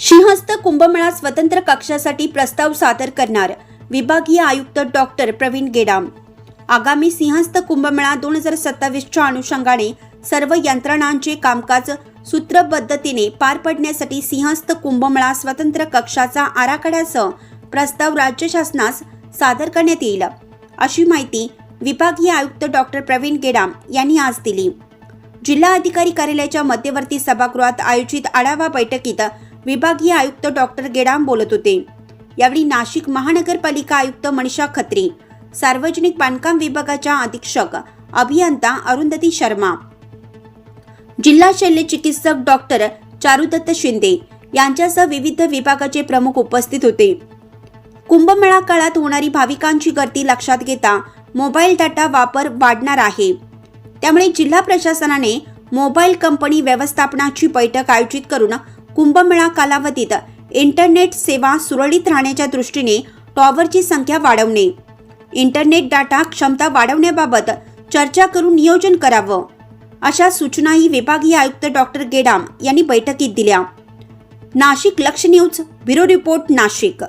सिंहस्थ कुंभमेळा स्वतंत्र कक्षासाठी प्रस्ताव सादर करणार विभागीय आयुक्त डॉक्टर प्रवीण गेडाम. आगामी सिंहस्थ कुंभमेळा दोन हजार सत्तावीसच्या अनुषंगाने सर्व यंत्रणांचे कामकाज सूत्रबद्धतेने पार पडण्यासाठी सिंहस्थ कुंभमेळा स्वतंत्र कक्षाचा आराखड्यासह प्रस्ताव राज्य शासनास सादर करण्यात येईल. अशी माहिती विभागीय आयुक्त डॉक्टर प्रवीण गेडाम यांनी आज दिली. जिल्हा अधिकारी कार्यालयाच्या मध्यवर्ती सभागृहात आयोजित आढावा बैठकीत विभागीय आयुक्त डॉक्टर गेडाम बोलत होते. यावेळी नाशिक महानगरपालिका आयुक्त मनीषा खत्री सार्वजनिक बांधकाम विभागाच्या अधीक्षक अभियंता अरुंधती शर्मा जिल्हा शल्य चिकित्सक डॉक्टर चारुदत्त शिंदे यांच्यासह विविध विभागाचे प्रमुख उपस्थित होते. कुंभमेळा काळात होणारी भाविकांची गर्दी लक्षात घेता मोबाईल डाटा वापर वाढणार आहे. त्यामुळे जिल्हा प्रशासनाने मोबाईल कंपनी व्यवस्थापनाची बैठक आयोजित करून कुंभमेळा कालावधीत इंटरनेट सेवा सुरळीत राहण्याच्या दृष्टीने टॉवरची संख्या वाढवणे. इंटरनेट डाटा क्षमता वाढवण्याबाबत चर्चा करून नियोजन करावं. अशा सूचनाही विभागीय आयुक्त डॉक्टर गेडाम यांनी बैठकीत दिल्या. नाशिक लक्ष न्यूज ब्युरो रिपोर्ट नाशिक.